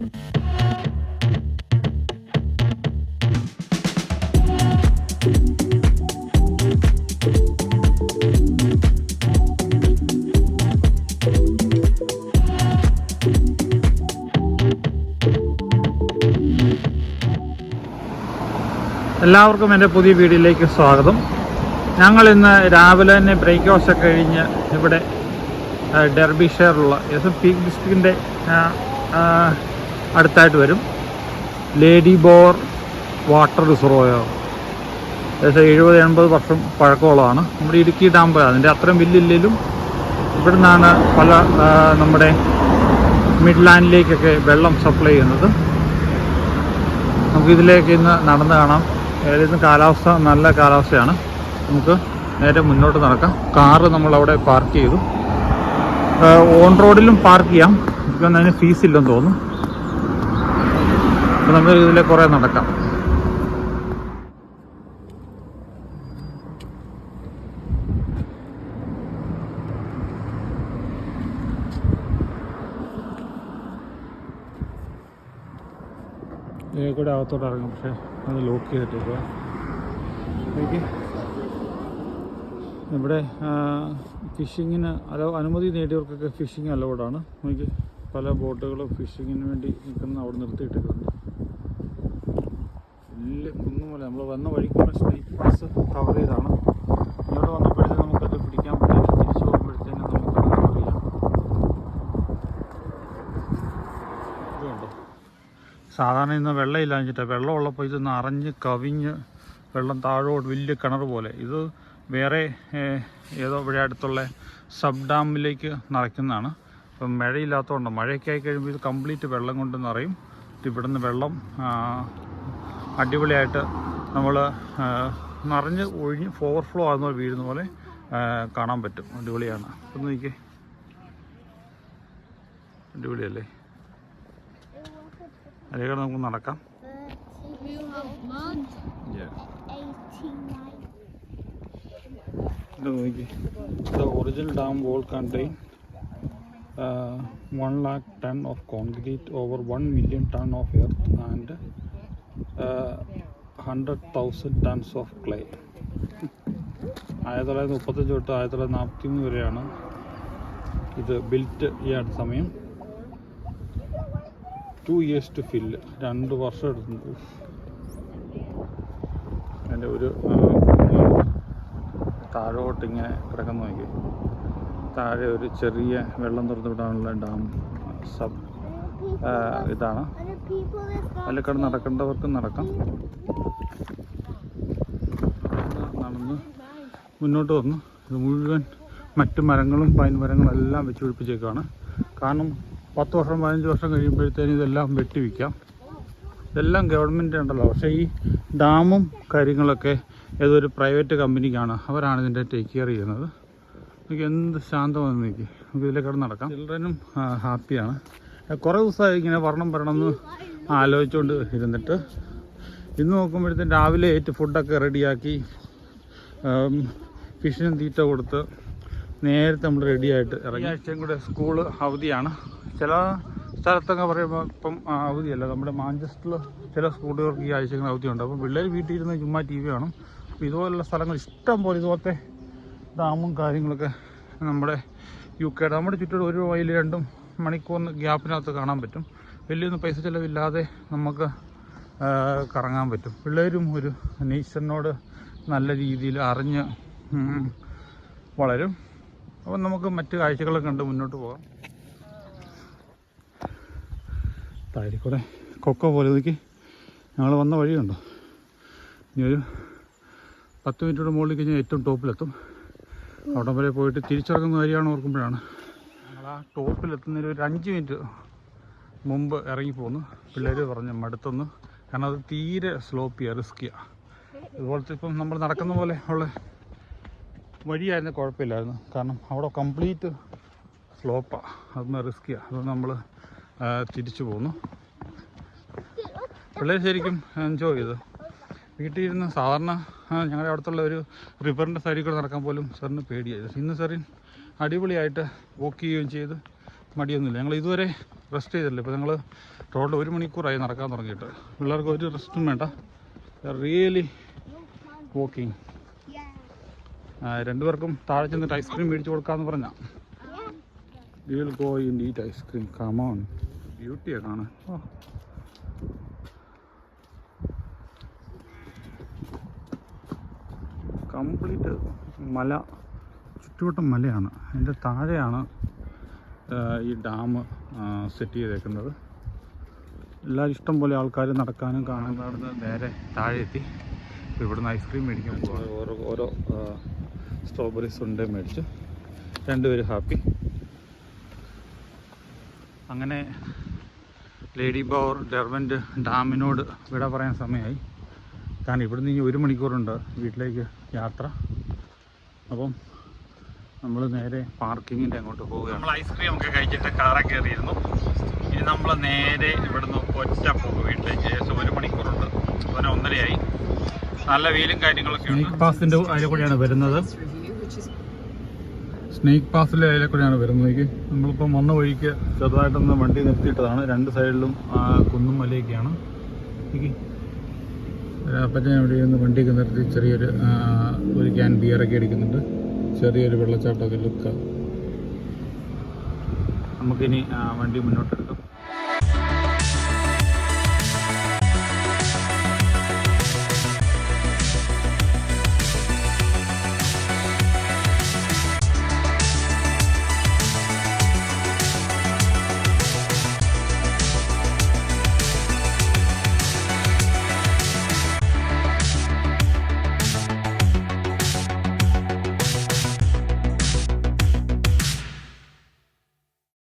എല്ലാവർക്കും എന്റെ പുതിയ വീഡിയോയിലേക്ക് സ്വാഗതം. ഞങ്ങൾ ഇന്ന് രാവിലെ തന്നെ ബ്രേക്ക്ഫാസ്റ്റ് ഒക്കെ കഴിഞ്ഞ് ഇവിടെ ഡെർബിഷെയറുള്ള എസ് എം പീക്ക് ഡിസ്ട്രിക്റ്റിന്റെ അടുത്തായിട്ട് വരും. Lady Bower water reservoir. ഏകദേശം എഴുപത് എൺപത് വർഷം പഴക്കമുള്ളതാണ്. നമ്മുടെ ഇടുക്കി ഡാം അതിന്റെ അത്രയും വലിയില്ലെങ്കിലും ഇവിടെ നിന്നാണ് പല നമ്മുടെ മിഡ്ലാൻഡിലേക്കൊക്കെ വെള്ളം സപ്ലൈ ചെയ്യുന്നത്. നമുക്ക് ഇതിലേക്ക് ഇന്ന് നടന്ന് കാണാം. ഏകദേശം കാലാവസ്ഥ നല്ല കാലാവസ്ഥയാണ്. നമുക്ക് നേരെ മുന്നോട്ട് നടക്കാം. കാറ് നമ്മളവിടെ പാർക്ക് ചെയ്തു. ഓൺ റോഡിലും പാർക്ക് ചെയ്യാം. അതിന് ഫീസ് ഇല്ലെന്ന് തോന്നുന്നു. അപ്പോൾ നമ്മൾ ഇതിലെ കുറേ നടക്കാം. കൂടെ അകത്തോട്ട് ഇറങ്ങും പക്ഷേ അത് ലോക്ക് ചെയ്തിട്ടില്ല ഇവിടെ ഫിഷിങ്ങിന് അലോ അനുമതി നേടിയവർക്കൊക്കെ ഫിഷിങ് അലൗഡാണ് എനിക്ക് പല ബോട്ടുകളും ഫിഷിങ്ങിന് വേണ്ടി നിൽക്കുന്ന അവിടെ നിർത്തിയിട്ടിട്ടുണ്ട്. വലിയ കുന്നുമല. നമ്മൾ വന്ന വഴിക്കുള്ള സ്ട്രീറ്റ് പാസ് കവർ ചെയ്താണ്. ഇങ്ങോട്ട് വന്നപ്പോഴത്തേനും നമുക്കത് പിടിക്കാൻ പറ്റില്ല. തിരിച്ചു പോകുമ്പോഴത്തേനും നമുക്ക് അറിയാം സാധാരണ ഇന്ന് വെള്ളം വെച്ചിട്ട്. വെള്ളം ഉള്ളപ്പോൾ ഇത് നിറഞ്ഞ് കവിഞ്ഞ് വെള്ളം താഴോട്ട് വലിയ കിണർ പോലെ. ഇത് വേറെ ഏതോ ഇവിടെ അടുത്തുള്ള സബ് ഡാമിലേക്ക് നിറയ്ക്കുന്നതാണ് ഇപ്പം മഴയില്ലാത്തതുകൊണ്ട് മഴയൊക്കെ ആയി കഴിയുമ്പോൾ ഇത് കംപ്ലീറ്റ് വെള്ളം കൊണ്ട് നിറയും ഇവിടുന്ന് വെള്ളം അടിപൊളിയായിട്ട് നമ്മൾ നിറഞ്ഞ് ഒഴിഞ്ഞ് ഓവർഫ്ലോ ആകുന്ന വീഴുന്ന പോലെ കാണാൻ പറ്റും. അടിപൊളിയാണ്. ഒന്ന് നോക്കിയേ. അടിപൊളിയല്ലേ? അതിലേക്കൂടെ നമുക്ക് നടക്കാം. Original dam wall contain one lakh ton of concrete over one million ton of earth and hundred thousand tons of clay ആയിരത്തി തൊള്ളായിരത്തി മുപ്പത്തഞ്ച് തൊട്ട് ആയിരത്തി തൊള്ളായിരത്തി നാൽപ്പത്തി മൂന്ന് വരെയാണ് ഇത് ബിൽറ്റ് ചെയ്യാൻ സമയം. ടു ഇയേഴ്സ് ടു ഫില്ല് രണ്ട് വർഷം എടുത്തു. അതിന്റെ ഒരു താഴോട്ട് ഇങ്ങനെ കിടക്കുന്ന നോക്കി. താഴെ ഒരു ചെറിയ വെള്ളം തുറന്നു വിടാനുള്ള ഡാം സബ് ഇതാണ്. അതിൽ നടക്കേണ്ടവർക്കും നടക്കാം. നടന്ന് മുന്നോട്ട് വന്നു ഇത് മുഴുവൻ മറ്റു മരങ്ങളും പൈൻ മരങ്ങളും എല്ലാം വെച്ച് പിടിപ്പിച്ചേക്കാണ്. കാരണം പത്ത് വർഷം പതിനഞ്ച് വർഷം കഴിയുമ്പോഴത്തേനും ഇതെല്ലാം വെട്ടിവിൽക്കാം. ഇതെല്ലാം ഗവൺമെന്റ് ഉണ്ടല്ലോ. പക്ഷേ ഈ ഡാമും കാര്യങ്ങളൊക്കെ ഏതൊരു പ്രൈവറ്റ് കമ്പനിക്കാണ്. അവരാണ് ഇതിന്റെ ടേക്ക് കെയർ ചെയ്യുന്നത്. എനിക്ക് എന്ത് ശാന്തമാണ് എനിക്ക് നമുക്ക് ഇതിലെ നടക്കാം. ചിൽഡ്രനും ഹാപ്പിയാണ്. കുറേ ദിവസമായി ഇങ്ങനെ വരണം വരണമെന്ന് ആലോചിച്ചുകൊണ്ട് ഇരുന്നിട്ട്. ഇന്ന് നോക്കുമ്പോഴത്തേക്കും രാവിലെ ഏറ്റ് ഫുഡൊക്കെ റെഡിയാക്കി ഫിഷിനും തീറ്റ കൊടുത്ത് നേരത്തെ നമ്മൾ റെഡിയായിട്ട് ഇറങ്ങി. ആഴ്ചയും കൂടെ സ്കൂൾ അവധിയാണ്. ചില സ്ഥലത്തൊക്കെ പറയുമ്പോൾ ഇപ്പം അവധിയല്ല. നമ്മുടെ മാഞ്ചസ്റ്ററിൽ ചില സ്കൂളുകൾക്ക് ഈ ആഴ്ചകൾ അവധിയുണ്ട്. അപ്പം പിള്ളേർ വീട്ടിൽ ഇരുന്ന് ചുമ്മാ ടി വി കാണും. അപ്പോൾ ഇതുപോലുള്ള സ്ഥലങ്ങൾ ഇഷ്ടം പോലെ ഇതുപോലത്തെ ഡാമും കാര്യങ്ങളൊക്കെ നമ്മുടെ യു കെയുടെ നമ്മുടെ ചുറ്റും ഒരു മൈൽ രണ്ടും മണിക്കൂറിന് ഗ്യാപ്പിനകത്ത് കാണാൻ പറ്റും. വലിയൊന്നും പൈസ ചിലവില്ലാതെ നമുക്ക് കറങ്ങാൻ പറ്റും. പിള്ളേരും ഒരു നേച്ചറിനോട് നല്ല രീതിയിൽ അറിഞ്ഞ് വളരും. അപ്പം നമുക്ക് മറ്റു കാഴ്ചകളൊക്കെ കണ്ട് മുന്നോട്ട് പോകാം. താഴെക്കൂടെ കൊക്ക പോലെ നോക്കി. ഞങ്ങൾ വന്ന വഴിയുണ്ടോ ഇനി ഒരു പത്ത് മിനിറ്റോട് മുകളിൽ കഴിഞ്ഞാൽ ഏറ്റവും ടോപ്പിലെത്തും. അവിടെ വരെ പോയിട്ട് തിരിച്ചിറങ്ങുന്ന കാര്യമാണ് ഓർക്കുമ്പോഴാണ്. ആ ടോപ്പിലെത്തുന്നതിന് ഒരു അഞ്ച് മിനിറ്റ് മുമ്പ് ഇറങ്ങി പോന്നു പിള്ളേർ പറഞ്ഞു മടുത്തൊന്ന്. കാരണം അത് തീരെ സ്ലോപ്പിയാണ് റിസ്ക്കിയാണ് ഇതുപോലത്തെ ഇപ്പം നമ്മൾ നടക്കുന്ന പോലെ ഉള്ള വഴിയായിരുന്നു കുഴപ്പമില്ലായിരുന്നു. കാരണം അവിടെ കംപ്ലീറ്റ് സ്ലോപ്പാണ് അതൊന്ന് റിസ്ക്കിയാണ് അതൊന്ന് നമ്മൾ തിരിച്ചു പോന്നു. പിള്ളേർ ശരിക്കും എൻജോയ് ചെയ്തു. വീട്ടിൽ ഇരുന്ന് സാധാരണ ഞങ്ങളുടെ അടുത്തുള്ള ഒരു റിവറിന്റെ സൈഡിൽ കൂടെ നടക്കാൻ പോലും സാറിന് പേടിയായിരുന്നു ഇന്ന് സാറിൻ അടിപൊളിയായിട്ട് വോക്ക് ചെയ്യുകയും ചെയ്ത് മടിയൊന്നുമില്ല. ഞങ്ങൾ ഇതുവരെ റെസ്റ്റ് ചെയ്തില്ല ഇപ്പോൾ ഞങ്ങൾ റോഡിൽ ഒരു മണിക്കൂറായി നടക്കാൻ തുടങ്ങിയിട്ട്. പിള്ളേർക്ക് ഒരു റെസ്റ്റും വേണ്ട. റിയലി വോക്കിങ് രണ്ടുപേർക്കും താഴെ ചെന്നിട്ട് ഐസ്ക്രീം മേടിച്ചു കൊടുക്കാമെന്ന് പറഞ്ഞാൽ you go in eat ice cream come on ബ്യൂട്ടിയാണ് കാണാൻ. കംപ്ലീറ്റ് മല. ചുറ്റുവട്ടം മലയാണ്. അതിന്റെ താഴെയാണ് ഈ ഡാം സെറ്റ് ചെയ്തേക്കുന്നത്. എല്ലാവരും ഇഷ്ടം പോലെ ആൾക്കാർ നടക്കാനും കാണാനും അവിടുന്ന് നേരെ താഴെ എത്തി ഇവിടുന്ന് ഐസ്ക്രീം മേടിക്കാൻ പോകുന്നത് ഓരോ ഓരോ സ്ട്രോബെറീസ് ഉണ്ട് മേടിച്ച്. രണ്ടുപേരും ഹാപ്പി അങ്ങനെ ലേഡി ബവർ ഡെർവന്റ് ഡാമിനോട് വിട പറയാൻ സമയമായി. കാരണം ഇവിടുന്ന് ഇനി ഒരു മണിക്കൂറുണ്ട് വീട്ടിലേക്ക് യാത്ര. അപ്പം നമ്മൾ നേരെ പാർക്കിങ്ങിന്റെ അങ്ങോട്ട് പോവുകയാണ്. നമ്മൾ ഐസ്ക്രീം ഒക്കെ കഴിച്ചിട്ട് കാറെ കയറിയിരുന്നു ഇനി നമ്മൾ നേരെ ഇവിടുന്ന് ഒറ്റ പോകും വീട്ടിലേക്ക് ഏകദേശം ഒരു മണിക്കൂറുണ്ട്. അതിന് ഒന്നരയായി. നല്ല വെയിലും കാര്യങ്ങളൊക്കെ സ്നേക്ക് പാസിന്റെ അതിലെ കൂടെയാണ് വരുന്നത്. സ്നേക്ക് പാസിലെ അതിലെ കൂടെയാണ് വരുന്നത്. നമ്മളിപ്പം വന്ന വഴിക്ക് ചെറുതായിട്ടൊന്ന് വണ്ടി നിർത്തിയിട്ടതാണ്. രണ്ട് സൈഡിലും ആ, കുന്നും മലയൊക്കെയാണ്. അപ്പം അപ്പച്ചൻ അവിടെ നിന്ന് വണ്ടിയൊക്കെ നിർത്തി ചെറിയൊരു ഒരു ക്യാൻ ബിയറൊക്കെ അടിക്കുന്നുണ്ട്. ചെറിയൊരു വെള്ളച്ചാട്ടമൊക്കെ ലുക്ക് നമുക്കിനി വണ്ടി മുന്നോട്ടെടുക്കാം.